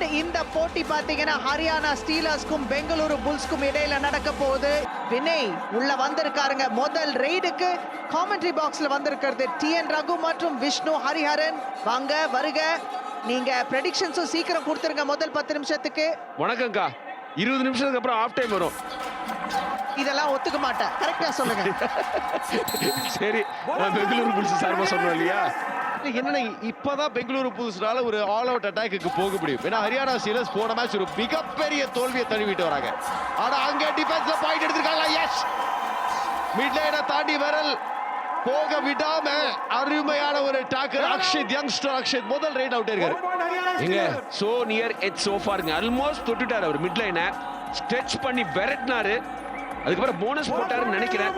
And இந்த போட்டி பாத்தீங்கன்னா ஹரியானா ஸ்டீலர்ஸ்க்கும் பெங்களூரு புல்ஸ்க்கும் இடையில நடக்க போகுது. வினய் உள்ள வந்திருக்காருங்க. முதல் ரெய்டுக்கு காமெண்ட்ரி பாக்ஸ்ல வந்திருக்கிறது டி என் ரகு மற்றும் விஷ்ணு ஹரிஹரன். வாங்க வருக. நீங்க ப்ரெடிக்ஷன்ஸும் சீக்கிரம் கொடுத்துருங்க முதல் பத்து நிமிஷத்துக்கு. வணக்கம்க்கா. இருபது நிமிஷத்துக்கு அப்புறம் ஆஃப் டைம் வரும். இதெல்லாம் ஒத்துக்க மாட்டேன். கரெக்டா சொல்லுங்க. சரி நான் பெங்களூரு புலிஸ் சார்பா சொன்னோம் இல்லையா? என்னன்னா இப்பதான் பெங்களூரு புதுசுனால ஒரு ஆல் அவுட் அட்டாக்கு போக முடியும். ஏன்னா ஹரியானா சீலர்ஸ் போன மேட்ச் ஒரு மிகப்பெரிய தோல்வியை தழுவிட்டு வராங்க. ஆனா அங்க டிஃபென்ஸ்ல பாயிண்ட் எடுத்திருக்காங்க. எஸ் மிட் லைனை தாண்டி வரல். போக விடாம அருமையான ஒரு டாக்கர் அக்ஷித் யங்ஸ்டர் அக்ஷித். முதல் ரைட் அவுட் இருக்காரு. எங்க சோ நியர் எட் சோ ஃபாருங்க ஆல்மோஸ்ட் தொட்டுட்டாரு அவர் மிட் லைனை ஸ்ட்ரெச் பண்ணி விரட்டினாரு. அதுக்கப்புறம் போனஸ் போட்டாருன்னு நினைக்கிறேன்.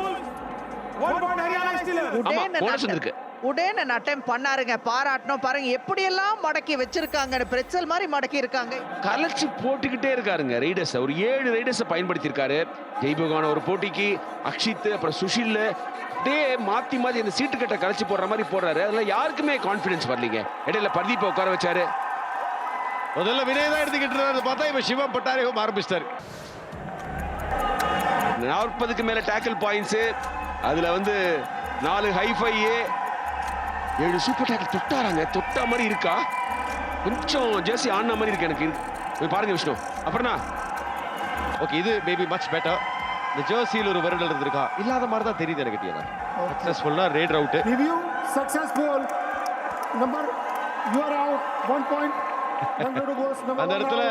ஆமா போனஸ் வந்திருக்கு. உடேன் அட்டம் பண்ணாருங்க பாராட்டணும். பாருங்க எப்படியெல்லாம் மடக்கி வச்சிருக்காங்க பிரெச்சல் மாதிரி மடக்கி இருக்காங்க. கலைச்சு போட்டுக்கிட்டே இருக்காருங்க ரைடர்ஸ் ஒரு ஏழு ரைடர்ஸை பயன்படுத்தியிருக்காரு. ஜெய்பகான ஒரு போட்டிக்கு அக்ஷித் அப்புறம் சுஷில் அப்படியே மாத்தி மாத்தி இந்த சீட்டு கட்டை கலைச்சு போடுற மாதிரி போடுறாரு. அதெல்லாம் யாருக்குமே கான்ஃபிடன்ஸ் வரலீங்க. இடையில பர்தீப்பை உட்கார வச்சாரு. முதல்ல வினய் தான் எடுத்துக்கிட்டு இருந்தாரு. பார்த்தா இவன் சிவம் பட்டாரியும் ஆரம்பிச்சிட்டாரு. நாற்பதுக்கு மேல டேக்கிள் பாயிண்ட்ஸ் அதுல வந்து நாலு ஹைஃபை ஏழு சூப்பர் டேக்கிள் தொட்டாராங்க. தொட்டா மாதிரி இருக்கா? கொஞ்சம் ஜெர்சி ஆடின மாதிரி இருக்கு எனக்கு. போய் பாருங்க விஷ்ணு. அப்புறம்னா ஓகே இது மேபி மச் பெட்டர் இந்த ஜெர்சியில் ஒரு வருடல் இருந்திருக்கா? இல்லாத மாதிரி தான் தெரியுது எனக்கு டிஎனா சக்சஸ்ஃபுல்னா raid out. Number you are out. One point. Bengaluru goes. Number அந்த இடத்துல.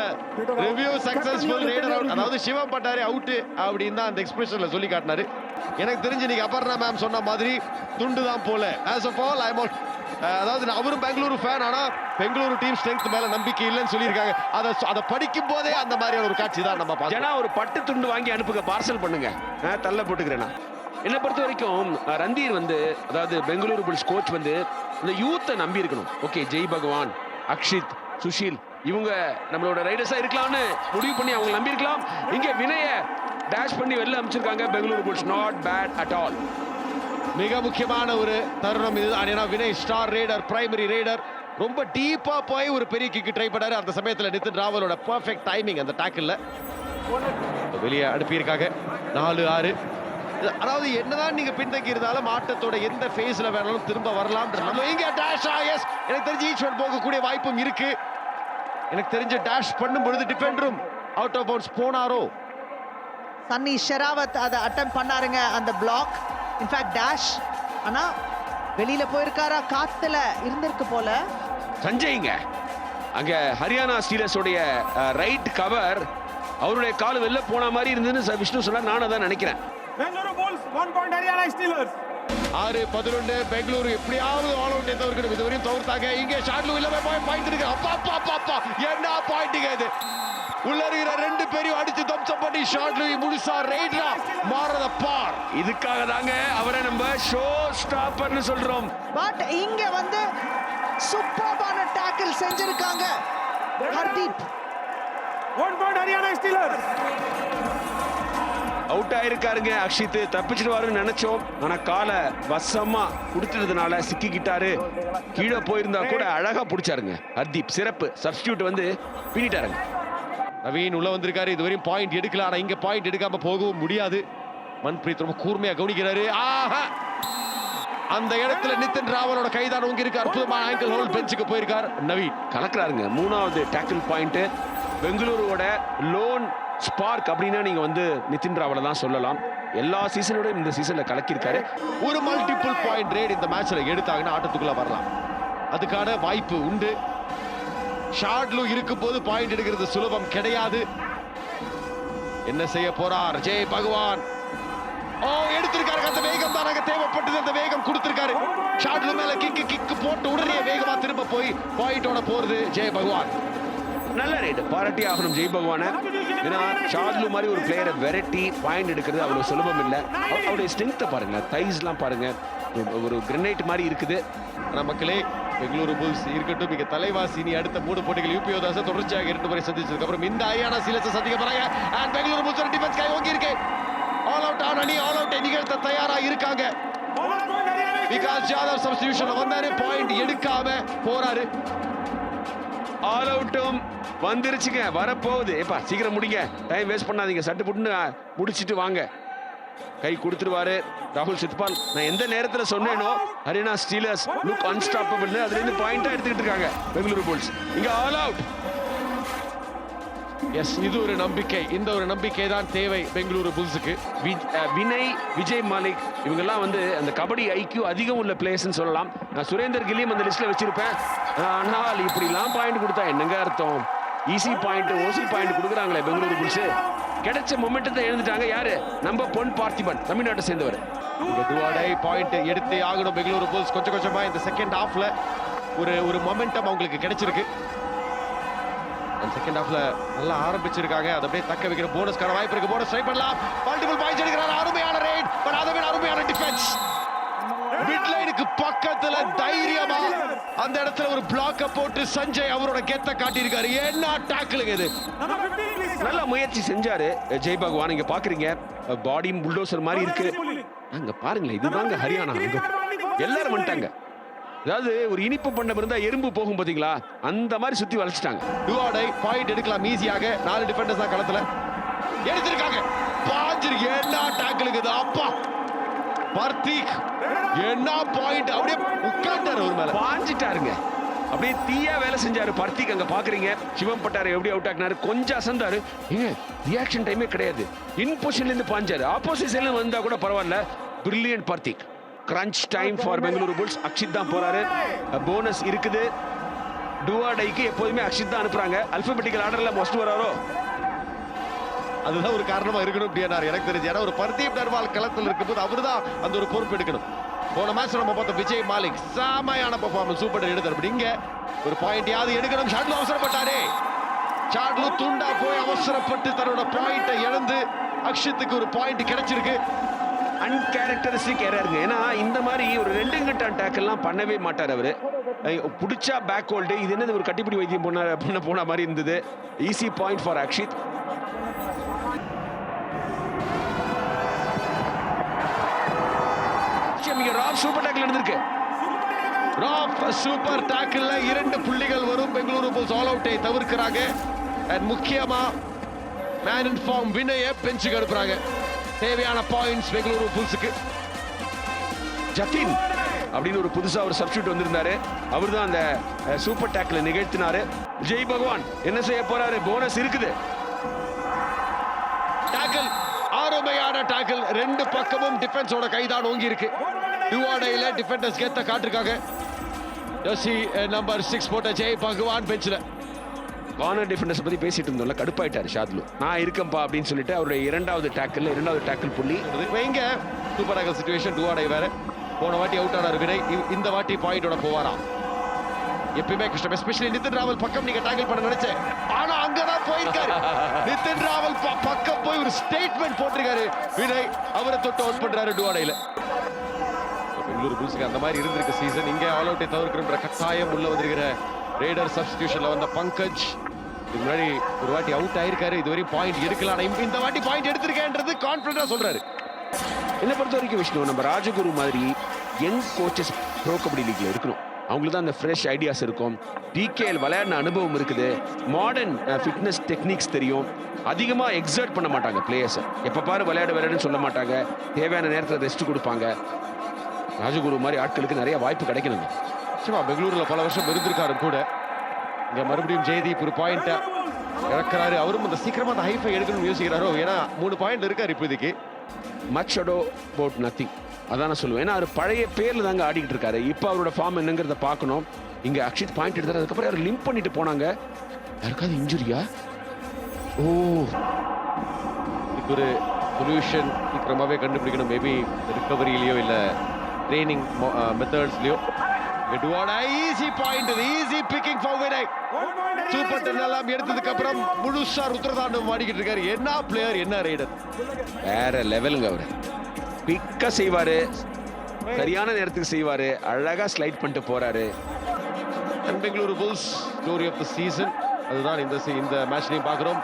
Review successful out review. அதாவது சிவம் பட்டாரி அவுட் அப்படின்னு தான் அந்த எக்ஸ்பிரஷன்ல சொல்லி காட்டினாரு. எனக்கு தெரிஞ்சு நீங்க அபர்ணா மேம் சொன்ன மாதிரி துண்டு தான் போல ஆஸ் அ ஆல் ஐ அதாவது நான் அவரும் பெங்களூரு ஃபேன் ஆனா பெங்களூரு டீம் ஸ்ட்ரென்த் மேல நம்பிக்கை இல்லைன்னு சொல்லியிருக்காங்க. அதை அதை படிக்கும் போதே அந்த மாதிரியான ஒரு காட்சி தான் நம்ம ஏன்னா ஒரு பட்டு துண்டு வாங்கி அனுப்புங்க பார்சல் பண்ணுங்க. நான் தள்ள போட்டுக்கிறேன் என்னை பொறுத்த வரைக்கும் ரந்தீர் வந்து அதாவது பெங்களூரு புல்ஸ் கோச் வந்து இந்த யூத்தை நம்பி இருக்கணும் ஓகே ஜெய் பகவான் அக்ஷித் சுஷில் இவங்க நம்மளோட ரைடர்ஸா இருக்கலாம்னு முடிவு பண்ணி அவங்க நம்பி இருக்கலாம் இங்க வினய டேஷ் பண்ணி வெளில அமைச்சிருக்காங்க. Bengaluru Bulls. Not bad at all மிக முக்கியமான ஒரு தருணம் இதுதான் ஏன்னா Vinay star raider primary raider ரொம்ப டீப்பா போய் ஒரு பெரிய கிக்கு ட்ரை பண்ணாரு. அந்த சமயத்துல நிதின் ராவலோட பர்ஃபெக்ட் டைமிங் அந்த டேக்கிள்ல வெளியே அனுப்பியிருக்காங்க. நாலு ஆறு. அதாவது என்னதான் நீங்க பின்தங்கி இருந்தாலும் ஆட்டத்தோட எந்த ஃபேஸ்ல வேணாலும் திரும்ப வரலாம் நம்ம இங்க டேஷ் எஸ் எனக்கு தெரிஞ்சு ஈச் போகக்கூடிய வாய்ப்பும் இருக்கு. எனக்கு தெரிஞ்சு டேஷ் பண்ணும் பொழுது டிஃபெண்டரும் அவுட் ஆஃப் பவுன்ஸ் போனாரோ சன்னி ஷெராவத் அதை அட்டம் பண்ணாருங்க அந்த பிளாக் இன்ஃபேக்ட் டேஷ் ஆனா வெளியில போயிருக்காரா காத்துல இருந்திருக்கு போல சஞ்சய்ங்க அங்க ஹரியானா ஸ்டீலர்ஸோடைய ரைட் கவர் அவருடைய கால் வெளில போன மாதிரி இருந்ததுன்னு விஷ்ணு சொன்னா நானும் அதான் நினைக்கிறேன் Bengaluru Bulls. One point. Haryana Steelers. ஆறு பதினொன்று பெங்களூரு. எப்படியாவது ஆல் அவுட் தவிர்க்கணும் இதுவரையும் தவிர்த்தாங்க. இங்கே ஷாட்லு இல்லாம போய் பாயிண்ட் இருக்கு அப்பா அப்பா அப்பா அப்பா. என்ன பாயிண்ட்டுங்க இது? உள்ள இருக்கிற ரெண்டு பேரையும் அடிச்சு தம்சம் பண்ணி ஷாட்லு முழுசா ரைட்ரா மாறத பார். இதுக்காக தாங்க அவரை நம்ம ஷோ ஸ்டாப்பர்னு சொல்றோம். பட் இங்க வந்து சூப்பர்பான டேக்கிள் செஞ்சிருக்காங்க Hardeep. One point. Haryana Steelers. அவுட் ஆயிருக்காருங்க. அக்ஷித் தப்பிச்சிடுவாருன்னு நினைச்சோம். ஆனா காலை வசமா கொடுத்ததுனால சிக்கிக்கிட்டாரு. கீழே போயிருந்தா கூட அழகா பிடிச்சாருங்க. ஹர்தீப் சிறப்பு. சப்ஸ்டியூட் வந்து பின்னிட்டாருங்க. நவீன் உள்ள வந்திருக்காரு. இதுவரையும் பாயிண்ட் எடுக்கல. ஆனா இங்க பாயிண்ட் எடுக்காம போகவும் முடியாது. மன்பிரீத் ரொம்ப கூர்மையா கவனிக்கிறாரு. ஆஹா! அந்த இடத்துல நிதின் ராவலோட கைதான் உங்க இருக்கு அற்புதமான ஆங்கிள் ஹோல்ட் பெஞ்சுக்கு போயிருக்கார். நவீன் கலக்குறாருங்க. மூணாவது டேக்கிள் பாயிண்ட் பெங்களூருவோட லோன் ஸ்பார்க் அப்படின்னா நீங்க வந்து நிதின் ராவலை தான் சொல்லலாம். எல்லா சீசனோடையும் இந்த சீசன்ல கலக்கியிருக்காரு. ஒரு மல்டிபிள் பாயிண்ட் ரேட் இந்த மேட்ச்ல எடுத்தாங்கன்னா ஆட்டத்துக்குள்ள வரலாம். அதுக்கான வாய்ப்பு உண்டு. ஷார்ட்லு இருக்கும் போது பாயிண்ட் எடுக்கிறது சுலபம் கிடையாது. என்ன செய்ய போறார்? ஜெய் பகவான். ஓ எடுத்திருக்காரு. அந்த வேகம் தான் அங்க தேவைப்பட்டது. அந்த வேகம் கொடுத்திருக்காரு. ஷார்ட்ல மேல கிக்கு கிக்கு போட்டு உடனே வேகமா திரும்ப போய் பாயிண்டோட போறது ஜெய பகவான். நல்ல ரைடு பாராட்டி ஆகணும் ஜெய் பகவான. ஏன்னா சார்லு மாதிரி ஒரு பிளேயரை வெரைட்டி பாயிண்ட் எடுக்கிறது அவ்வளோ சுலபம் இல்லை. அவருடைய ஸ்ட்ரென்த்தை பாருங்க. தைஸ்லாம் பாருங்க. ஒரு- கிரனைட் மாதிரி இருக்குது. ஆனா மக்களே பெங்களூரு புல்ஸ் இருக்கட்டும். இங்க தலைவாசி அடுத்த மூணு போட்டிகள் யூபிஓ தாசை தொடர்ச்சியாக இரண்டு முறை சந்திச்சதுக்கு அப்புறம் இந்த ஐயானா சீலத்தை சந்திக்க போறாங்க. அண்ட் பெங்களூரு புல்ஸ் டிஃபென்ஸ் கை ஓங்கி இருக்கு. ஆல் அவுட் ஆன் அணி ஆல் அவுட் நிகழ்த்த தயாரா இருக்காங்க. விகாஸ் ஜாதவ் சப்ஸ்டியூஷன் வந்தாரு. பாயிண்ட் எடுக்காம போறாரு. ஆல் அவுட்டும் வந்துருச்சுங்க வரப்போகுது. ஏப்பா சீக்கிரம் முடிங்க. டைம் வேஸ்ட் பண்ணாதீங்க. சட்டு புட்டுன்னு முடிச்சுட்டு முடிச்சிட்டு வாங்க. கை கொடுத்துருவாரு ராகுல் சித்பால் நான் எந்த நேரத்தில் சொன்னேனோ ஹரியானா ஸ்டீலர்ஸ் லுக் அன்ஸ்டாப்பபிள் அதுலேருந்து பாயிண்டாக எடுத்துக்கிட்டு இருக்காங்க. பெங்களூரு புல்ஸ். இங்கே ஆல் அவுட் எஸ் இது ஒரு நம்பிக்கை. இந்த ஒரு நம்பிக்கை தான் தேவை பெங்களூரு புல்ஸுக்கு. வினய் விஜய் மாலிக் இவங்கெல்லாம் வந்து அந்த கபடி ஐக்கியூ அதிகம் உள்ள பிளேயர்ஸ்னு சொல்லலாம். நான் சுரேந்தர் கில்லியும் அந்த லிஸ்ட்டில் வச்சிருப்பேன். ஆனால் இப்படிலாம் பாயிண்ட் கொடுத்தா என்னங்க அர்த்தம்? ஈஸி பாயிண்ட் ஓசி பாயிண்ட் கொடுக்குறாங்களே பெங்களூரு புல்ஸ் கிடைச்ச மொமெண்டத்தை எழுந்துட்டாங்க யாரு? நம்ம பொன் பார்த்திபன் தமிழ்நாட்டை சேர்ந்தவர். டுவாடை பாயிண்ட் எடுத்து ஆகணும் பெங்களூரு புல்ஸ் கொஞ்சம் கொஞ்சமா இந்த செகண்ட் ஹாஃப்ல ஒரு ஒரு மொமெண்டம் அவங்களுக்கு கிடைச்சிருக்கு. அந்த செகண்ட் ஹாஃப்ல நல்லா ஆரம்பிச்சிருக்காங்க. அதை அப்படியே தக்க வைக்கிற போனஸ்க்கான வாய்ப்பு இருக்கு. போனஸ் ட்ரை பண்ணலாம். மல்டிபிள் பாயிண்ட்ஸ் எடுக்கிறார். அருமையான ரைட் பட் அதை விட அருமையான டிஃபென்ஸ் மிட் லைனுக்கு பக்கத்துல தைரியமா அந்த இடத்துல ஒரு பிளாக்க போட்டு சஞ்சய் அவரோட கெத்த காட்டியிருக்காரு. என்ன டாக்கிளுங்க இது? நல்ல முயற்சி செஞ்சாரு. ஜெய் பகவான் இங்க பாக்குறீங்க. பாடியும் புல்டோசர் மாதிரி இருக்கு. அங்க பாருங்களேன் இதுதாங்க ஹரியானா. எல்லாரும் வந்துட்டாங்க. அதாவது ஒரு இனிப்பு பண்ண இருந்தா எறும்பு போகும் பாத்தீங்களா? அந்த மாதிரி சுத்தி வளைச்சிட்டாங்க டுவாடை பாயிண்ட் எடுக்கலாம் ஈஸியாக நாலு டிஃபெண்டர்ஸ் தான் களத்துல. எடுத்திருக்காங்க. பாஞ்சிருக்கு. என்ன டாக்கிளுக்கு இது? அப்பா! பர்தீக் என்ன பாயிண்ட் அப்படியே உட்கார்ந்தாரு ஒரு மேல. பாஞ்சிட்டாருங்க. அப்படியே தீயா வேலை செஞ்சாரு பர்த்திக். அங்க பாக்குறீங்க. சிவம் பட்டாரு எப்படி அவுட் ஆகினாரு கொஞ்சம் அசந்தாரு. ஏங்க ரியாக்ஷன் டைமே கிடையாது. இன் பொசிஷன்ல இருந்து பாஞ்சாரு. ஆப்போசிட் சைட்ல வந்தா கூட பரவாயில்ல. Brilliant Parteek. Crunch time for Bengaluru Bulls Akshit தான் போறாரு. போனஸ் இருக்குது. டுவாடைக்கு எப்போதுமே அக்ஷித் தான் அனுப்புறாங்க. அல்பபெட்டிக்கல் ஆர்டர்ல மோஸ்ட் வராரோ? அதுதான் ஒரு காரணமா இருக்கணும் அப்படின்னாரு எனக்கு தெரிஞ்சு. ஏன்னா ஒரு பர்தீப் நர்வால் களத்தில் இருக்கும்போது அவர்தான் அந்த ஒரு பொறுப்பு எடுக்கணும். போன மேட்ச் நம்ம பார்த்தோம் விஜய் மாலிக் சாமையான பர்ஃபார்மன்ஸ் சூப்பர் எடுத்தார். அப்படி இங்க ஒரு பாயிண்ட் யாவது எடுக்கணும். ஷாட்லு அவசரப்பட்டாரே. ஷாட்லு துண்டா போய் அவசரப்பட்டு தன்னோட பாயிண்ட்டை இழந்து அக்ஷத்துக்கு ஒரு பாயிண்ட் கிடைச்சிருக்கு. அன்கேரக்டரிஸ்டிக் எரருங்க ஏன்னா இந்த மாதிரி ஒரு ரெண்டு கட்டான் டேக்கெல்லாம் பண்ணவே மாட்டார் அவர். பிடிச்சா பேக் ஹோல்டு இது என்னது ஒரு கட்டிப்பிடி வைத்தியம் போன பண்ண போன மாதிரி இருந்தது. ஈஸி பாயிண்ட் ஃபார் அக்ஷித் மிக ராப் சூப்பர் டேக்கில் எடுத்திருக்கு ராப் சூப்பர் டாக்கிள்ல இரண்டு புள்ளிகள் வரும். பெங்களூரு புல்ஸ் ஆல் அவுட்டை தவிர்க்கிறாங்க. அண்ட் முக்கியமா மேன் இன் ஃபார்ம் வினய பெஞ்சுக்கு அனுப்புறாங்க. தேவையான பாயிண்ட்ஸ் பெங்களூரு புல்ஸுக்கு. ஜத்தின் அப்படின்னு ஒரு புதுசா ஒரு சப்ஸ்டியூட் வந்திருந்தாரு. அவர் தான் அந்த சூப்பர் டேக்கில் நிகழ்த்தினாரு. ஜெய் பகவான் என்ன செய்ய போறாரு? போனஸ் இருக்குது. டாக்கிள் ஆறுமையான டாக்கிள் ரெண்டு பக்கமும் டிஃபென்ஸோட கைதான் ஓங்கி இருக்கு டுவாடையில டிஃபெண்டர்ஸ் கேத்த காட்டிருக்காங்க. யோசி நம்பர் சிக்ஸ் போட்ட ஜெய் பகவான் பெஞ்சில் கார்னர் டிஃபெண்டர்ஸ் பத்தி பேசிட்டு இருந்தோம்ல கடுப்பாயிட்டாரு ஷாத்லு. நான் இருக்கேன்ப்பா அப்படின்னு சொல்லிட்டு அவருடைய இரண்டாவது டேக்கிள் இரண்டாவது டேக்கிள் புள்ளி. இங்க சூப்பர் டாக்கல் சுச்சுவேஷன் டுவாடை வேற. போன வாட்டி அவுட் ஆனார் வினய். இந்த வாட்டி பாயிண்டோட போவாராம் எப்பயுமே கஷ்டம். எஸ்பெஷலி நிதின் ராவல் பக்கம் நீங்க டாக்கிள் பண்ண நினைச்சேன். ஆனா அங்கதான் போயிருக்காரு. நிதின் ராவல் பக்கம் போய் ஒரு ஸ்டேட்மெண்ட் போட்டிருக்காரு. வினய் அவரை தொட்டு அவுட் பண்றாரு டுவாடையில. பெங்களூரு புல்ஸுக்கு அந்த மாதிரி இருந்திருக்கு சீசன் இங்கே ஆல் அவுட்டை தவிர்க்கிற கட்டாயம் உள்ள வந்திருக்கிற ரேடர் சப்ஸ்டியூஷன்ல வந்த பங்கஜ். இதுக்கு முன்னாடி ஒரு வாட்டி அவுட் ஆயிருக்காரு. இதுவரை பாயிண்ட் எடுக்கலாம் ஆனா இந்த- இந்த வாட்டி பாயிண்ட் எடுத்திருக்கேன்றது கான்பிடண்டா சொல்றாரு. என்னை பொறுத்த வரைக்கும் விஷ்ணு நம்ம ராஜகுரு மாதிரி யங் கோச்சஸ் ப்ரோ கபடி லீக்ல இருக்கணும். அவங்களுக்கு தான் அந்த ஃப்ரெஷ் ஐடியாஸ் இருக்கும். டிகேஎல் விளையாடின அனுபவம் இருக்குது. மாடர்ன் ஃபிட்னஸ் டெக்னிக்ஸ் தெரியும். அதிகமாக எக்ஸர்ட் பண்ண மாட்டாங்க பிளேயர்ஸை எப்போ பாரு விளையாட விளையாடுன்னு சொல்ல மாட்டாங்க. தேவையான நேரத்தில் ரெஸ்ட் கொடுப்பாங்க. ராஜகுரு மாதிரி ஆட்களுக்கு நிறைய வாய்ப்பு கிடைக்கணுங்க. நிச்சயமா பெங்களூர்ல பல வருஷம் இருந்திருக்காரு கூட. இங்க மறுபடியும் ஜெயதீப் ஒரு பாயிண்ட் இறக்குறாரு. அவரும் அந்த சீக்கிரமா அந்த ஹைஃபை எடுக்கணும்னு யோசிக்கிறாரோ? ஏன்னா மூணு பாயிண்ட் இருக்காரு இப்போதைக்கு. மச் அடோ போட் நத்திங் அதான் நான் சொல்லுவேன். ஏன்னா அவர் பழைய பேர்ல தாங்க ஆடிக்கிட்டு இருக்காரு. இப்போ அவரோட ஃபார்ம் என்னங்கிறத பார்க்கணும். இங்க அக்ஷித் பாயிண்ட் எடுத்தாரு அதுக்கப்புறம் அவர் லிம்ப் பண்ணிட்டு போனாங்க. யாருக்காவது இன்ஜுரியா ஓ. இதுக்கு ஒரு சொல்யூஷன் சீக்கிரமாவே கண்டுபிடிக்கணும். மேபி ரிகவரியிலயோ இல்ல training மெத்தட்ஸ்லயோ easy point easy picking for Vinay super ten எல்லாம் எடுத்ததுக்கு அப்புறம் முழுசா ருத்ரதாண்டம் ஆடிக்கிட்டு இருக்காரு. என்ன பிளேயர் என்ன ரைடர் வேற லெவலுங்க அவரு. பிக்கா செய்வாரு. சரியான நேரத்துக்கு செய்வாரு. அழகா ஸ்லைட் பண்ணிட்டு போறாரு. Bengaluru Bulls story of the season அதுதான் இந்த இந்த மேட்ச்லையும் பார்க்குறோம்.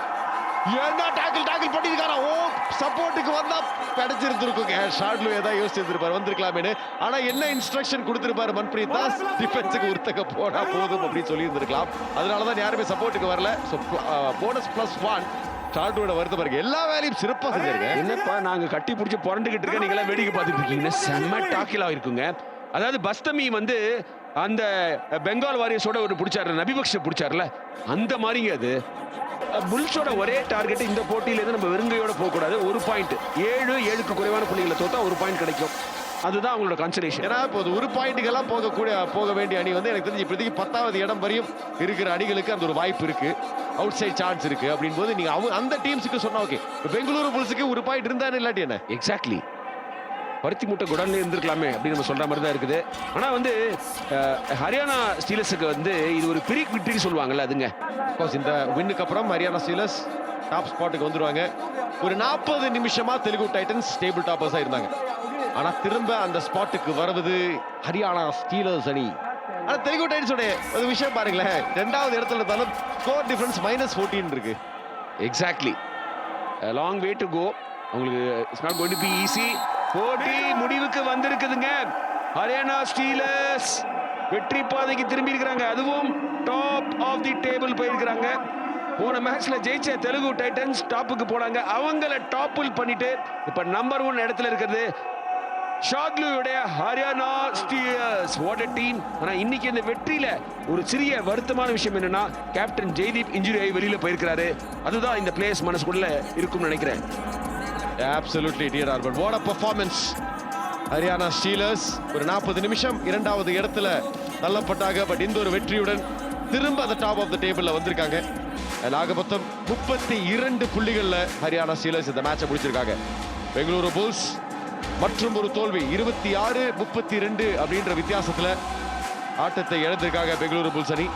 என்ன டாக்கிள் டாக்கிள் பண்ணிருக்காரா ஓ சப்போர்ட்டுக்கு வந்தா கிடைச்சிருந்திருக்குங்க. ஷாட்லு ஏதாவது யோசிச்சிருப்பாரு வந்திருக்கலாமேனு ஆனா என்ன இன்ஸ்ட்ரக்ஷன் கொடுத்திருப்பாரு மன்பிரீத் தாஸ்? டிஃபென்ஸுக்கு உருத்தக்க போனா போதும் அப்படின்னு சொல்லி இருந்திருக்கலாம் அதனாலதான் யாருமே சப்போர்ட்டுக்கு வரல. ஸோ போனஸ் பிளஸ் ஒன் ஷார்ட்டோட வருத்த பாருங்க எல்லா வேலையும் சிறப்பாக செஞ்சிருங்க. என்னப்பா நாங்க கட்டி பிடிச்சி புரண்டுகிட்டு இருக்க நீங்க எல்லாம் வேடிக்கை பார்த்துட்டு இருக்கீங்க செம்ம டாக்கிலா இருக்குங்க. அதாவது பஸ்தமி வந்து அந்த பெங்கால் வாரியர்ஸோட ஒரு பிடிச்சாரு நபிபக்ஷ பிடிச்சாருல? அந்த மாதிரிங்க அது. புல்ஸோட ஒரே டார்கெட் இந்த போட்டியில இருந்து நம்ம வெறுங்கையோட போக கூடாது ஒரு பாயிண்ட். ஏழு ஏழுக்கு குறைவான புள்ளிகளை தோத்தா ஒரு பாயிண்ட் கிடைக்கும். அதுதான் அவங்களோட கன்சிடரேஷன் ஏன்னா இப்போ ஒரு பாயிண்ட்டுக்கெல்லாம் போகக்கூடிய போக வேண்டிய அணி வந்து எனக்கு தெரிஞ்சு இப்போதைக்கு பத்தாவது இடம் வரையும் இருக்கிற அணிகளுக்கு அந்த ஒரு வாய்ப்பு இருக்கு. அவுட் சைட் சான்ஸ் இருக்கு. அப்படின் போது நீங்க அவங்க அந்த டீம்ஸுக்கு சொன்னா ஓகே பெங்களூரு புல்ஸுக்கு ஒரு பாயிண்ட் இருந்தானே இல்லாட்டி என்ன? எக்ஸாக்ட்லி பருத்தி மூட்டை குடல்ல இருந்திருக்கலாமே அப்படின்னு நம்ம சொல்ற மாதிரி தான் இருக்குது. ஆனா வந்து ஹரியானா ஸ்டீலர்ஸுக்கு வந்து இது ஒரு பிரிக் விக்டரி சொல்லுவாங்கல்ல அதுங்க. இந்த வின்னுக்கு அப்புறம் ஹரியானா ஸ்டீலர்ஸ் டாப் ஸ்பாட்டுக்கு வந்துருவாங்க. ஒரு நாற்பது நிமிஷமா தெலுங்கு டைட்டன்ஸ் டேபிள் டாப்பர்ஸா இருந்தாங்க. ஆனா திரும்ப அந்த ஸ்பாட்டுக்கு வருவது ஹரியானா ஸ்டீலர்ஸ் அணி. ஆனா தெலுங்கு டைட்டன்ஸோட ஒரு விஷயம் பாருங்களேன். ரெண்டாவது இடத்துல இருந்தாலும் ஸ்கோர் டிஃபரன்ஸ் மைனஸ் ஃபோர்டீன் இருக்கு. Exactly long way to go உங்களுக்கு it's not going to be easy போட்டி முடிவுக்கு வந்திருக்குதுங்க. ஹரியானா ஸ்டீலர்ஸ் வெற்றி பாதைக்கு திரும்பி இருக்கிறாங்க அதுவும் டாப் ஆஃப் தி டேபிள் போயிருக்கிறாங்க. போன மேட்ச்ல ஜெயிச்ச தெலுங்கு டைட்டன்ஸ் டாப்புக்கு போனாங்க. அவங்கள டாப்பில் பண்ணிட்டு இப்ப நம்பர் ஒன் இடத்துல இருக்கிறது ஷாக்லூடைய Haryana Steelers. What a team ஆனா இன்னைக்கு இந்த வெற்றியில ஒரு சிறிய வருத்தமான விஷயம் என்னன்னா கேப்டன் ஜெய்தீப் இன்ஜுரி ஆகி வெளியில போயிருக்கிறாரு. அதுதான் இந்த பிளேயர்ஸ் மனசுக்குள்ள இருக்கும்னு நினைக்கிறேன். Absolutely dear Arpan what a performance Haryana Steelers ஒரு நாற்பது நிமிஷம் இரண்டாவது இடத்துல தள்ளப்பட்டாங்க. பட் இந்த ஒரு வெற்றியுடன் திரும்ப அந்த டாப் ஆஃப் த டேபிளில் வந்திருக்காங்க. And ஆக மொத்தம் முப்பத்தி இரண்டு புள்ளிகளில் ஹரியானா ஸ்டீலர்ஸ் இந்த மேட்சை முடிச்சிருக்காங்க. பெங்களூரு புல்ஸ் மற்றும் ஒரு தோல்வி. இருபத்தி ஆறு முப்பத்தி ரெண்டு அப்படின்ற வித்தியாசத்தில் ஆட்டத்தை இழந்திருக்காங்க பெங்களூரு புல்ஸ் அணி.